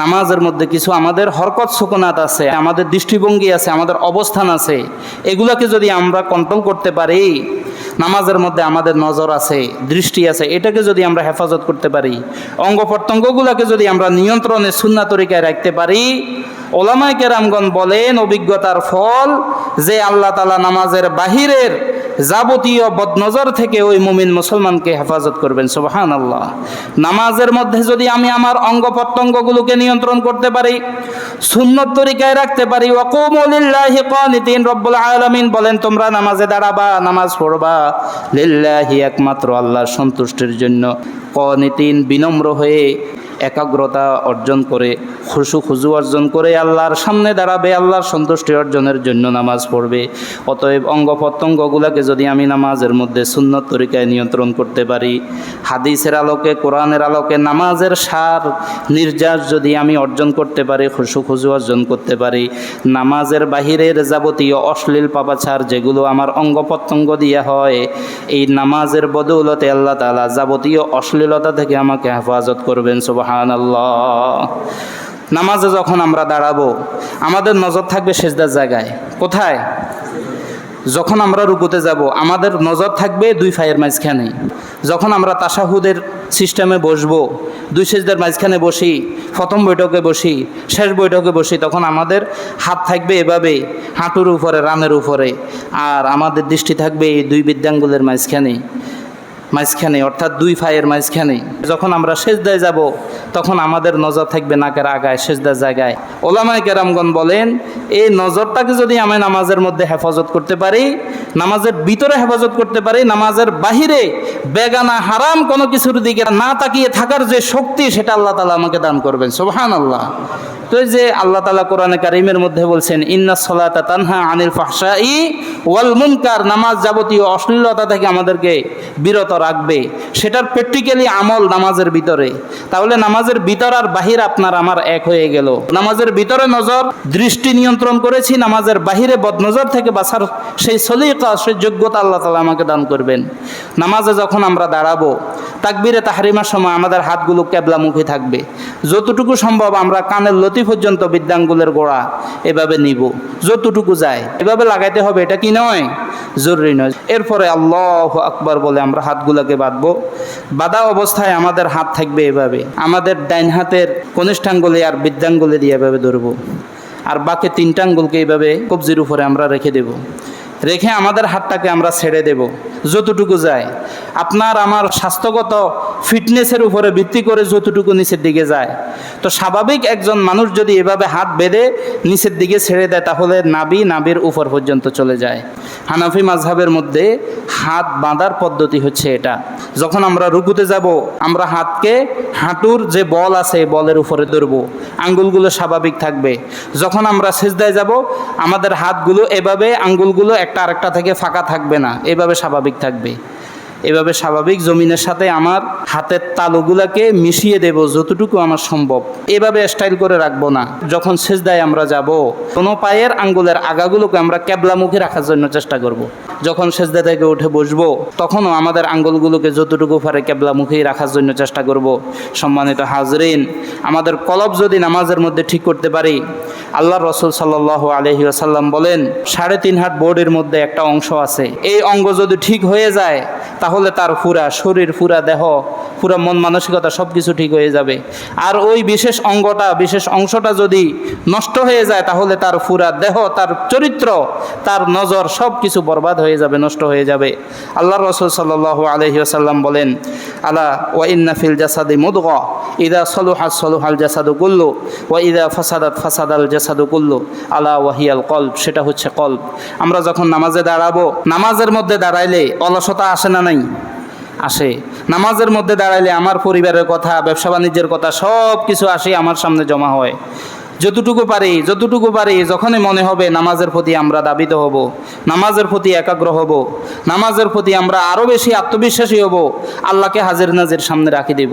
নামাজের মধ্যে কিছু আমাদের হরকত সুকনাত আছে, আমাদের দৃষ্টিভঙ্গি আছে, আমাদের অবস্থান আছে, এগুলোকে যদি আমরা কন্ট্রোল করতে পারি, নামাজের মধ্যে আমাদের নজর আছে, দৃষ্টি আছে, এটাকে যদি আমরা হেফাজত করতে পারি, অঙ্গ প্রত্যঙ্গগুলোকে যদি আমরা নিয়ন্ত্রণে সুন্না তরিকায় রাখতে পারি, ওলামায় কেরামগণ বলেন অভিজ্ঞতার ফল যে আল্লাহ তালা নামাজের বাহিরের যাবতীয় বদনজর থেকে ওই মুমিন মুসলমানকে হেফাজত করবেন সুবাহান আল্লাহ নামাজের মধ্যে যদি আমি আমার অঙ্গ প্রত্যঙ্গগুলোকে নিয়ন্ত্রণ করতে পারি, সুন্নত তরিকায় রাখতে পারি ওয়াকুমুলিল্লাহি কানিতিন রব্বুল আলামিন বলেন, তোমরা নামাজে দাঁড়াবা, নামাজ পড়বা। লিল্লাহি একমাত্র আল্লাহর সন্তুষ্টির জন্য কনিতিন বিনম্র হয়ে একাগ্রতা অর্জন করে, খুশু খুজু অর্জন করে আল্লাহর সামনে দাঁড়াবে, আল্লাহর সন্তুষ্টি অর্জনের জন্য নামাজ পড়বে। অতএব অঙ্গ প্রত্যঙ্গগুলোকে যদি আমি নামাজের মধ্যে সুন্নত তরিকায় নিয়ন্ত্রণ করতে পারি, হাদিসের আলোকে, কোরআনের আলোকে, নামাজের সার নির্যাস যদি আমি অর্জন করতে পারি, খুশু খুজু অর্জন করতে পারি, নামাজের বাহিরের যাবতীয় অশ্লীল পাপাছার যেগুলো আমার অঙ্গ প্রত্যঙ্গ দিয়ে হয়, এই নামাজের বদৌলতে আল্লাহ তালা যাবতীয় অশ্লীলতা থেকে আমাকে হেফাজত করবেন নামাজে যখন আমরা দাঁড়াবো, আমাদের নজর থাকবে সেজদার জায়গায়। কোথায়? যখন আমরা রুকুতে যাব, আমাদের নজর থাকবে দুই ফায়ের মাঝখানে। যখন আমরা তাসাহুদের সিস্টেমে বসবো, দুই সেজদার মাঝখানে বসি, প্রথম বৈঠকে বসি, শেষ বৈঠকে বসি, তখন আমাদের হাত থাকবে এভাবে, হাঁটুর উপরে রানের উপরে। আর আমাদের দৃষ্টি থাকবে এই দুই বিদ্যাঙ্গুলের মাঝখানে। মাঝখানে অর্থাৎ দুই ফায়ের মাঝখানে যখন আমরা সেজদায় যাব, তখন আমাদের নজর থাকবে নাকের আগায়, সেজদার জায়গায়। ওলামায় কেরামগণ বলেন, এই নজরটাকে যদি আমি নামাজের মধ্যে হেফাজত করতে পারি, নামাজের ভিতরে হেফাজত করতে পারি, নামাজের বাহিরে বেগানা হারাম কোনো কিছুর দিকে না তাকিয়ে থাকার যে শক্তি, সেটা আল্লাহ তালা আমাকে দান করবেন। সোহান আল্লাহ তো যে আল্লাহ তালা কোরআনে কারিমের মধ্যে বলছেন, ইন্না সলাতা তানহা আনিল ফাহসা ই ওয়াল মুনকার নামাজ যাবতীয় অশ্লীলতা থেকে আমাদেরকে বিরত রাখবে। সেটার প্র্যাকটিক্যালি আমল নামাজের ভিতরে। তাহলে নামাজের ভিতর আর বাহির আপনার আমার এক হয়ে গেল। নামাজের ভিতরে নজর, দৃষ্টি নিয়ন্ত্রণ করেছি, নামাজের বাহিরে বদনজর থেকে বাঁচার সেই সলিকা, সেই যোগ্যতা আল্লাহ তালা আমাকে দান করবেন। নামাজে যখন আমরা দাঁড়াবো, তাকবিরে তাহারিমার সময় আমাদের হাতগুলো ক্যাবলামুখী থাকবে। যতটুকু সম্ভব আমরা কানের লতি পর্যন্ত বিদ্যাঙ্গুলের গোড়া এভাবে নিব, যতটুকু যায়। এভাবে লাগাইতে হবে, এটা কি নয়? জরুরি নয়। এরপরে আল্লাহ আকবার বলে আমরা হাতগুলোকে বাঁধবো। বাঁধা অবস্থায় আমাদের হাত থাকবে এভাবে। আমাদের ডাইন হাতের কনিষ্ঠাঙ্গুলি আর বৃদ্ধাঙ্গুলি দিয়ে এভাবে ধরবো। আর বাকি তিনটা আঙ্গুলকে এইভাবে কবজির উপরে আমরা রেখে দেব। রেখে আমাদের হাতটাকে আমরা ছেড়ে দেব, যতটুকু যায়। আপনার আমার স্বাস্থ্যগত ফিটনেসের উপরে ভিত্তি করে যতটুকু নিচের দিকে যায়। তো স্বাভাবিক একজন মানুষ যদি এভাবে হাত বেঁধে নিচের দিকে ছেড়ে দেয়, তাহলে নাবি নাবির উপর পর্যন্ত চলে যায়। হানাফি মাঝহাবের মধ্যে হাত বাঁধার পদ্ধতি হচ্ছে এটা। যখন আমরা রুকুতে যাব, আমরা হাতকে হাঁটুর যে বল আছে বলের উপরে ধরবো। আঙ্গুলগুলো স্বাভাবিক থাকবে। যখন আমরা সেজদায় যাব, আমাদের হাতগুলো এভাবে আঙ্গুলগুলো একটা আরেকটা থেকে ফাঁকা থাকবে না, এভাবে স্বাভাবিক থাকবে। এভাবে স্বাভাবিক জমিনের সাথে আমার হাতের তালুগুলাকে মিশিয়ে দেব যতটুকু আমার সম্ভব এভাবে স্টাইল করে রাখব না যখন সেজদায় আমরা যাব, কোনো পায়ের আঙ্গুলের আগাগুলোকে আমরা ক্যাবলামুখী রাখার জন্য চেষ্টা করব। যখন সেজদা থেকে উঠে বসবো, তখনও আমাদের আঙ্গুলগুলোকে যতটুকু পারে ক্যাবলামুখী রাখার জন্য চেষ্টা করব। সম্মানিত হাজরিন, আমাদের কলব যদি নামাজের মধ্যে ঠিক করতে পারি, আল্লাহ রসুল সাল্লাহ আলহি আসাল্লাম বলেন, সাড়ে তিন হাত বোর্ডের মধ্যে একটা অংশ আছে এই অঙ্গ যদি ঠিক হয়ে যায়, তাহলে তার পুরা শরীর, পুরা দেহ, পুরা মন মানসিকতা সব কিছু ঠিক হয়ে যাবে আর ওই বিশেষ অঙ্গটা, বিশেষ অংশটা যদি নষ্ট হয়ে যায়, তাহলে তার পুরা দেহ, তার চরিত্র, তার নজর সব কিছু বরবাদ হয়ে যাবে, নষ্ট হয়ে যাবে। আল্লাহ রসুল সাল্লাহ আলহি আসাল্লাম বলেন, আলা ওয়াইন্নাফিল জাসাদি মুদগ, ইদা সলুহা সলুহাল জাসাদু কুল্লু, ওয়া ইদা ফাসাদাত ফাসাদাল জাসাদু কুল্লু, আলা ওয়াহিয়াল কল্ব, সেটা হচ্ছে কল্ব। আমরা যখন নামাজে দাঁড়াবো, নামাজের মধ্যে দাঁড়াইলে অলসতা আসে না নাই? আসে। নামাজের মধ্যে দাঁড়াইলে আমার পরিবারের কথা ব্যবসা বাণিজ্যের কথা সব কিছু আসে, আমার সামনে জমা হয়। যতটুকু পারি যতটুকু পারি, যখনই মনে হবে নামাজের প্রতি আমরা দাবিত হব, নামাজের প্রতি একাগ্র হব, নামাজের প্রতি আমরা আরও বেশি আত্মবিশ্বাসী হব, আল্লাহকে হাজির নাজির সামনে রাখি দেব।